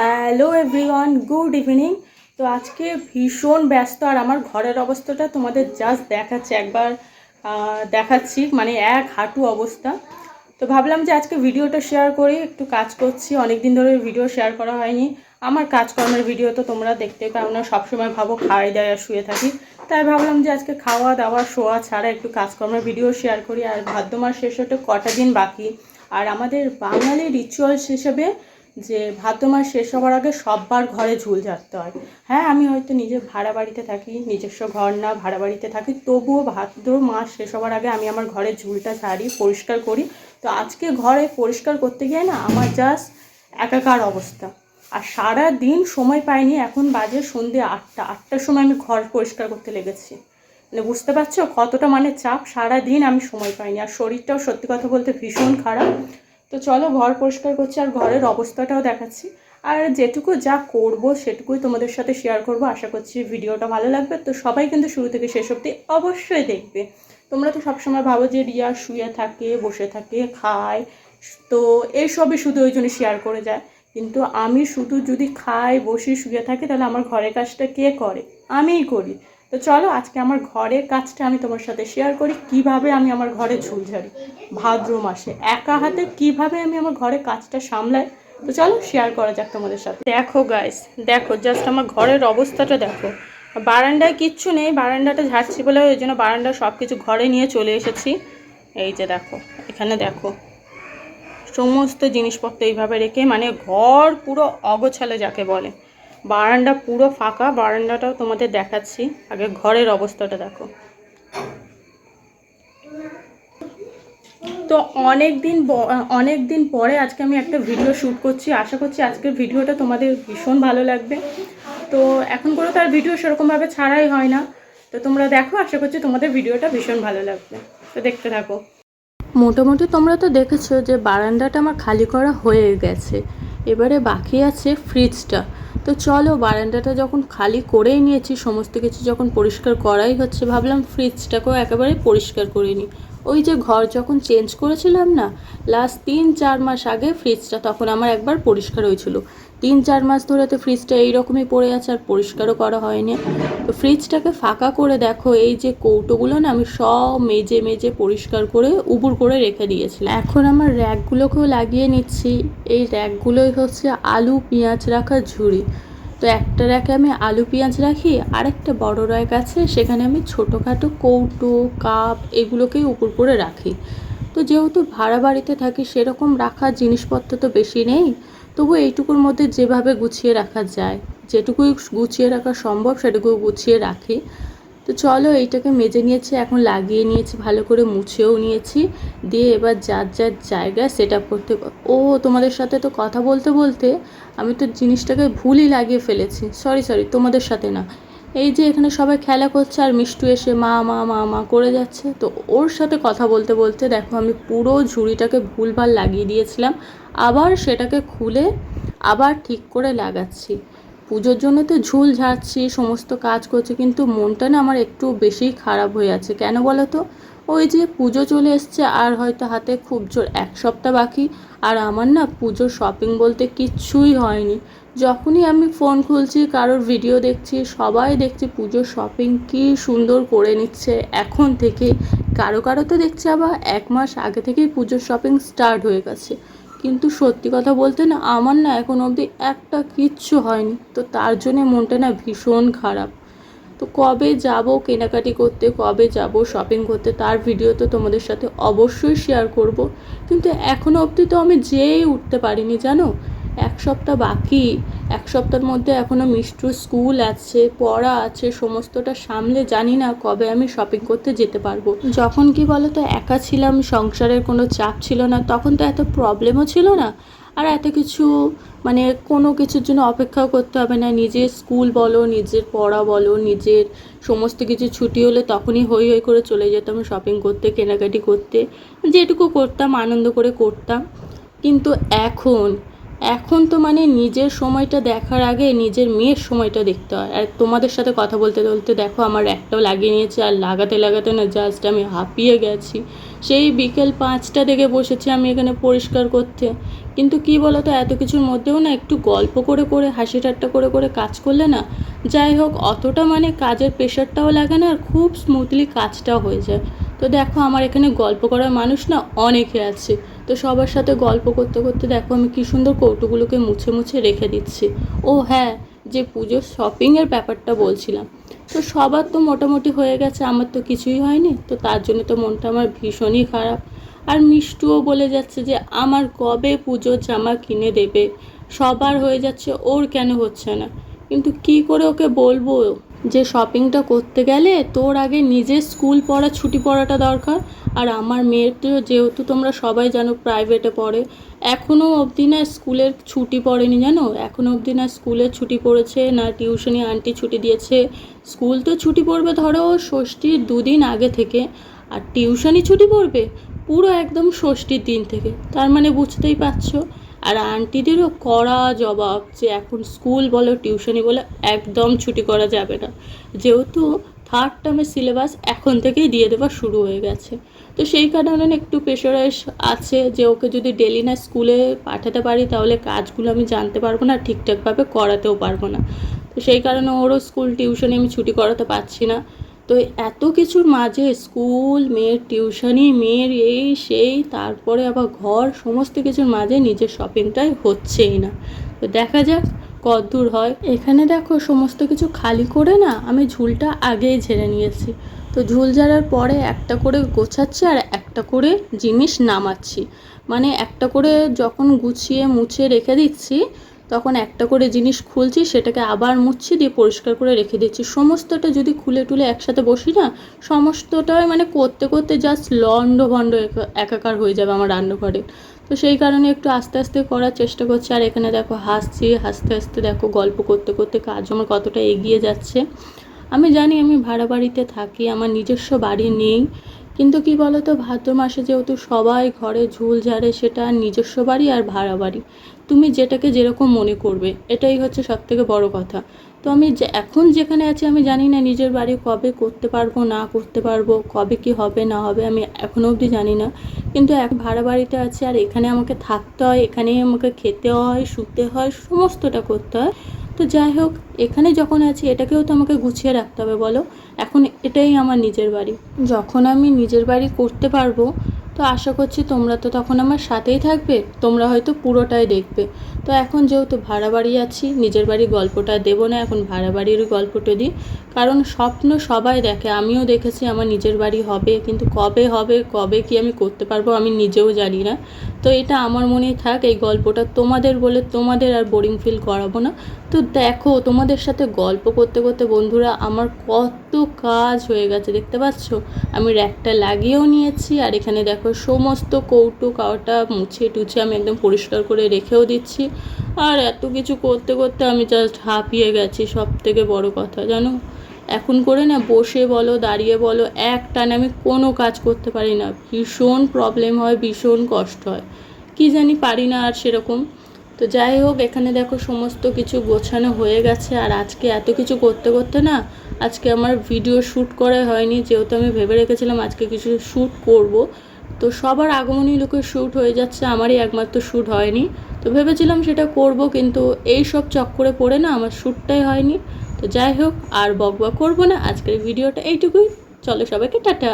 Hello everyone, good evening. তো আজকে ভীষণ ব্যস্ত আর আমার ঘরের অবস্থাটা তোমাদের জাস্ট দেখাচ্ছি, একবার দেখাচ্ছি মানে এক হাঁটু অবস্থা। তো ভাবলাম যে আজকে ভিডিওটা শেয়ার করি, একটু কাজ করছি অনেক দিন ধরে ভিডিও শেয়ার করা হয়নি। আমার কাজকর্মের ভিডিও তো তোমরা দেখতে পাও না, সবসময় ভাবো খাওয়াই আর শুয়ে থাকি। তাই ভাবলাম যে আজকে খাওয়া দাওয়া, শোয়া ছাড়া একটু কাজকর্মের ভিডিও শেয়ার করি, আর ভাদ্র মাস শেষ হতে কটা দিন বাকি। আর আমাদের বাঙালি রিচুয়ালস হিসেবে যে ভাদ্র মাস শেষ হওয়ার আগে সববার ঘরে ঝুল ঝাড়তে হয়। হ্যাঁ আমি হয়তো নিজে ভাড়া বাড়িতে থাকি, নিজস্ব ঘর না, ভাড়া বাড়িতে থাকি, তবুও ভাদ্র মাস শেষ হওয়ার আগে আমি আমার ঘরে ঝুলটা ঝাড়ি, পরিষ্কার করি। তো আজকে ঘরে পরিষ্কার করতে গিয়ে না আমার জাস্ট একাকার অবস্থা। আর সারা দিন সময় পাইনি, এখন বাজে সন্ধে আটটা। আটটার সময় আমি ঘর পরিষ্কার করতে লেগেছি। মানে বুঝতে পারছ কতটা মানে চাপ? সারা দিন আমি সময় পাইনি। আর শরীরটাও সত্যি কথা বলতে ভীষণ খারাপ। তো চলো ঘর পরিষ্কার করছি আর ঘরের অবস্থাটাও দেখাচ্ছি। আর যেটুকু যা করব সেটুকুই তোমাদের সাথে শেয়ার করব। আশা করছি ভিডিওটা ভালো লাগবে। তো সবাই কিন্তু শুরু থেকে শেষ অবধি অবশ্যই দেখবে। তোমরা তো সবসময় ভাবো যে রিয়া শুয়ে থাকে, বসে থাকে, খায়। তো এইসবই শুধু ওই জন্য শেয়ার করে যায়। কিন্তু আমি শুধু যদি খাই, বসি শুয়ে থাকি, তাহলে আমার ঘরের কাজটা কে করে? আমিই করি। তো চলো, আজকে আমার ঘরের কাজটা আমি তোমার সাথে শেয়ার করি, কীভাবে আমি আমার ঘরে ঝুল ঝাড়ি। ভাদ্র মাসে একা হাতে কীভাবে আমি আমার ঘরে কাজটা সামলাই? তো চলো শেয়ার করা যাক তোমাদের সাথে। দেখো গাইস দেখো জাস্ট আমার ঘরের অবস্থাটা দেখো। বারান্দায় কিচ্ছু নেই, বারান্দাটা ঝাড়ছি বলে ওই জন্য বারান্দা সব কিছু ঘরে নিয়ে চলে এসেছি। এই যে দেখো, এখানে দেখো। সমস্ত জিনিসপত্র এইভাবে রেখে মানে ঘর পুরো অগোছালে যাকে বলে। বারান্দা পুরো ফাঁকা, বারান্দাটাও তোমাদের দেখাচ্ছি। আগে ঘরের অবস্থাটা দেখো। তো অনেক দিন অনেক দিন পরে আজকে আমি একটা ভিডিও শ্যুট করছি। আশা করছি আজকের ভিডিওটা তোমাদের ভীষণ ভালো লাগবে। তো এখন করে তার ভিডিও সেরকমভাবে ছাড়াই হয় না। তো তোমরা দেখো, আশা করছি তোমাদের ভিডিওটা ভীষণ ভালো লাগবে। তো দেখতে থাকো। মোটামুটি তোমরা তো দেখেছ যে বারান্দাটা আমার খালি করা হয়ে গেছে। এবারে বাকি আছে ফ্রিজটা তো চলো, বারান্দাটা যখন খালি করেই নিয়েছি, সমস্ত কিছু যখন পরিষ্কার করাই হচ্ছে, ভাবলাম ফ্রিজটাকেও একেবারে পরিষ্কার করে নিই। ওই যে ঘর যখন চেঞ্জ করেছিলাম না লাস্ট তিন চার মাস আগে ফ্রিজটা তখন আমার একবার পরিষ্কার হয়েছিল। তিন চার মাস ধরে তো ফ্রিজটা এইরকমই পড়ে আছে, আর পরিষ্কারও করা হয়নি। তো ফ্রিজটাকে ফাঁকা করে দেখো, এই যে কৌটোগুলো না, আমি সব মেজে মেজে পরিষ্কার করে উবুর করে রেখে দিয়েছিলাম। এখন আমার র্যাকগুলোকেও লাগিয়ে নিচ্ছি। এই র্যাকগুলোই হচ্ছে আলু, পেঁয়াজ রাখার ঝুড়ি। তো একটা র্যাকে আমি আলু পেঁয়াজ রাখি, আরেকটা বড় র্যাক আছে, সেখানে আমি ছোটোখাটো কৌটো, কাপ এগুলোকেই উপর করে রাখি। তো যেহেতু ভাড়া বাড়িতে থাকি, সেরকম রাখার জিনিসপত্র তো বেশি নেই, তবু এইটুকুর মধ্যে যেভাবে গুছিয়ে রাখা যায়, যেটুকুই গুছিয়ে রাখা সম্ভব সেটুকু গুছিয়ে রাখি। তো চলো এইটাকে মেজে নিয়েছি, এখন লাগিয়ে নিয়েছি, ভালো করে মুছেও নিয়েছি। দিয়ে এবার যার যার জায়গায় সেট আপ করতে ও তোমাদের সাথে তো কথা বলতে বলতে আমি তো জিনিসটাকে ভুলই লাগিয়ে ফেলেছি। সরি সরি তোমাদের সাথে না। এই যে এখানে সবাই খেলা করছে আর মিষ্টু এসে মা মা মা মা করে যাচ্ছে। তো ওর সাথে কথা বলতে বলতে দেখো আমি পুরো ঝুড়িটাকে ভুলভাল লাগিয়ে দিয়েছিলাম। আবার সেটাকে খুলে আবার ঠিক করে লাগাচ্ছি। পুজোর জন্য তো ঝুল ঝাড়ছি, সমস্ত কাজ করছি, কিন্তু মনটা না আমার একটু বেশিই খারাপ হয়ে আছে। কেন বলো তো? ওই যে পুজো চলে এসছে, আর হয়তো হাতে খুব জোর এক সপ্তাহ বাকি, আর আমার না পুজোর শপিং বলতে কিচ্ছুই হয়নি। যখনই আমি ফোন খুলছি, কারোর ভিডিও দেখছি, সবাই দেখছি পুজোর শপিং কি সুন্দর করে নিচ্ছে। এখন থেকে কারও কারও তো দেখছি আবার এক মাস আগে থেকেই পুজোর শপিং স্টার্ট হয়ে গেছে। কিন্তু সত্যি কথা বলতে না, আমার না এখন অবধি একটা কিচ্ছু হয়নি। তো তার জন্যে মনটা না ভীষণ খারাপ। তো কবে যাব কেনাকাটি করতে, কবে যাব শপিং করতে, তার ভিডিও তো তোমাদের সাথে অবশ্যই শেয়ার করব। কিন্তু এখনও অবধি তো আমি যেয়ে উঠতে পারিনি, জানো? এক সপ্তাহ বাকি। এক সপ্তাহের মধ্যে এখনও মিষ্টুর স্কুল আছে, পড়া আছে, সমস্তটা সামলে জানি না কবে আমি শপিং করতে যেতে পারব। যখন কি বলো তো একা ছিলাম, সংসারের কোনো চাপ ছিল না, তখন তো এত প্রবলেমও ছিল না। আর এত কিছু মানে কোনো কিছুর জন্য অপেক্ষাও করতে হবে না। নিজের স্কুল বলো, নিজের পড়া বলো, নিজের সমস্ত কিছু ছুটি হলে তখনই হই হই করে চলে যেতাম শপিং করতে, কেনাকাটি করতে। যেটুকু করতাম, আনন্দ করে করতাম। কিন্তু এখন এখন তো মানে নিজের সময়টা দেখার আগে নিজের মেয়ের সময়টা দেখতে হয়। আর তোমাদের সাথে কথা বলতে বলতে দেখো আমার একটাও লাগিয়ে নিয়েছে, আর লাগাতে লাগাতে না জাস্ট আমি হাঁপিয়ে গেছি। সেই বিকেল পাঁচটা থেকে বসেছি আমি এখানে পরিষ্কার করতে। কিন্তু কি বলতো, এত কিছুর মধ্যেও না একটু গল্প করে করে, হাসি ঠাট্টা করে করে কাজ করলে না, যাই হোক, অতটা মানে কাজের প্রেশারটাও লাগে না, আর খুব স্মুথলি কাজটাও হয়ে যায়। তো দেখো আমার এখানে গল্প করার মানুষ না অনেকে আছে। তো সবার সাথে গল্প করতে করতে দেখো আমি কি সুন্দর কৌটোগুলোকে মুছে মুছে রেখে দিচ্ছি। ও হ্যাঁ যে পুজোর শপিংয়ের ব্যাপারটা বলছিলাম। তো সবার তো মোটামুটি হয়ে গেছে, আমার তো কিছুই হয়নি। তো তার জন্য তো মনটা আমার ভীষণই খারাপ। আর মিষ্টুও বলে যাচ্ছে যে, আমার কবে পুজোর জামা কিনে দেবে? সবার হয়ে যাচ্ছে, ওর কেন হচ্ছে না? কিন্তু কি করে ওকে বলব? যে শপিংটা করতে গেলে তোর আগে নিজের স্কুল পড়া, ছুটি পড়াটা দরকার। আর আমার মেয়ের তো যেহেতু তোমরা সবাই জানো প্রাইভেটে পড়ে এখনও অবধি না স্কুলের ছুটি পড়েনি জানো? এখনও অবধি না স্কুলের ছুটি পড়েছে, না টিউশনি আন্টি ছুটি দিয়েছে। স্কুল তো ছুটি পড়বে ধরো ষষ্ঠীর দুদিন আগে থেকে, আর টিউশনি ছুটি পড়বে পুরো একদম ষষ্ঠীর দিন থেকে। তার মানে বুঝতেই পারছ? আর আন্টিদেরও কড়া জবাব যে এখন স্কুল বলো টিউশনি বলো, একদম ছুটি করা যাবে না। যেহেতু থার্ড টার্মের সিলেবাস এখন থেকেই দিয়ে দেওয়া শুরু হয়ে গেছে। তো সেই কারণে একটু প্রেশারাইজ আছে যে ওকে যদি ডেলি না স্কুলে পাঠাতে পারি, তাহলে কাজগুলো আমি জানতে পারব না, ঠিকঠাকভাবে করাতেও পারব না। তো সেই কারণে ওরও স্কুল টিউশনি আমি ছুটি করাতে পারছি না। তো এত কিছুর মাঝে স্কুল, মেয়ের টিউশনি, মেয়ের এই সেই, তারপরে আবার ঘর, সমস্ত কিছুর মাঝে নিজের শপিংটাই হচ্ছেই না। তো দেখা যাক কতদূর হয়। এখানে দেখো সমস্ত কিছু খালি করে না আমি ঝুলটা আগেই ঝেড়ে নিয়েছি। তো ঝুল ঝাড়ার পরে একটা করে গোছাচ্ছি আর একটা করে জিনিস নামাচ্ছি। মানে একটা করে যখন গুছিয়ে মুছে রেখে দিচ্ছি তখন একটা করে জিনিস খুলছি, সেটাকে আবার মুছছি দিয়ে পরিষ্কার করে রেখে দিচ্ছি। সমস্তটা যদি খুলে টুলে একসাথে বসি না, সমস্তটাই মানে করতে করতে জাস্ট একা- একাকার হয়ে যাবে আমার রান্নাঘরে। তো সেই কারণে একটু আস্তে আস্তে করার চেষ্টা করছি। আর এখানে দেখো হাসছি, হাসতে হাসতে দেখো গল্প করতে করতে কাজ আমার কতটা এগিয়ে যাচ্ছে। আমি জানি আমি ভাড়া বাড়িতে থাকি, আমার নিজস্ব বাড়ি নেই। কিন্তু কি বলতো, ভাদ্র মাসে যেহেতু সবাই ঘরে ঝুল ঝাড়ে, সেটা নিজস্ব বাড়ি আর ভাড়া বাড়ি। তুমি যেটাকে যেরকম মনে করবে, এটাই হচ্ছে সব থেকে বড় কথা। তো আমি যে, এখন যেখানে আছি, আমি জানি না নিজের বাড়ি কবে করতে পারব, না করতে পারব, কবে কি হবে, না হবে, আমি এখনও অবধি জানি না। কিন্তু এক ভাড়া বাড়িতে আছে, আর এখানে আমাকে থাকতে হয়, এখানেই আমাকে খেতে হয়, শুতে হয়, সমস্তটা করতে হয়। তো যাই হোক, এখানে যখন আছি, এটাকেও তো আমাকে গুছিয়ে রাখতে হবে, বলো? এখন এটাই আমার নিজের বাড়ি। যখন আমি নিজের বাড়ি করতে পারব, তো আশা করছি তোমরা তো তখন আমার সাথেই থাকবে, তোমরা হয়তো পুরোটাই দেখবে। তো এখন যেহেতু ভাড়া বাড়ি আছি, নিজের বাড়ির গল্পটা দেবো না, এখন ভাড়া বাড়ির গল্পটা দিই। কারণ স্বপ্ন সবাই দেখে, আমিও দেখেছি আমার নিজের বাড়ি হবে, কিন্তু কবে হবে, কবে কি আমি করতে পারব, আমি নিজেও জানি না। তো এটা আমার মনেই থাক, এই গল্পটা তোমাদের বলে তোমাদের আর বোরিং ফিল করাবো না। তো দেখো, তোমাদের সাথে গল্প করতে করতে বন্ধুরা আমার কত কাজ হয়ে গেছে, দেখতে পাচ্ছ? আমি র্যাকটা লাগিয়েও নিয়েছি আর এখানে দেখো সমস্ত কৌটো কাওটা মুছে টুছে আমি একদম পরিষ্কার করে রেখেও দিচ্ছি। আর এত কিছু করতে করতে আমি জাস্ট হাঁপিয়ে গেছি, সব থেকে বড় কথা, জানো? এখন করে না বসে বলো, দাঁড়িয়ে বলো, এক টানে আমি কোনো কাজ করতে পারি না। ভীষণ প্রবলেম হয়, ভীষণ কষ্ট হয়। কি জানি পারি না আর সেরকম। তো যাই হোক, এখানে দেখো সমস্ত কিছু গোছানো হয়ে গেছে। আর আজকে এত কিছু করতে করতে না, আজকে আমার ভিডিও শ্যুট করা হয়নি। যেহেতু আমি ভেবে রেখেছিলাম আজকে কিছু শ্যুট করব। তো সবার আগমনী লোকের শ্যুট হয়ে যাচ্ছে, আমারই একমাত্র শ্যুট হয়নি। তো ভেবেছিলাম সেটা করব, কিন্তু এই সব চক্করে পড়ে না আমার শ্যুটটাই হয়নি। তো যাই হোক, আর বক বক করব না। আজকের ভিডিওটা এইটুকুই। চলো সবাইকে টাটা।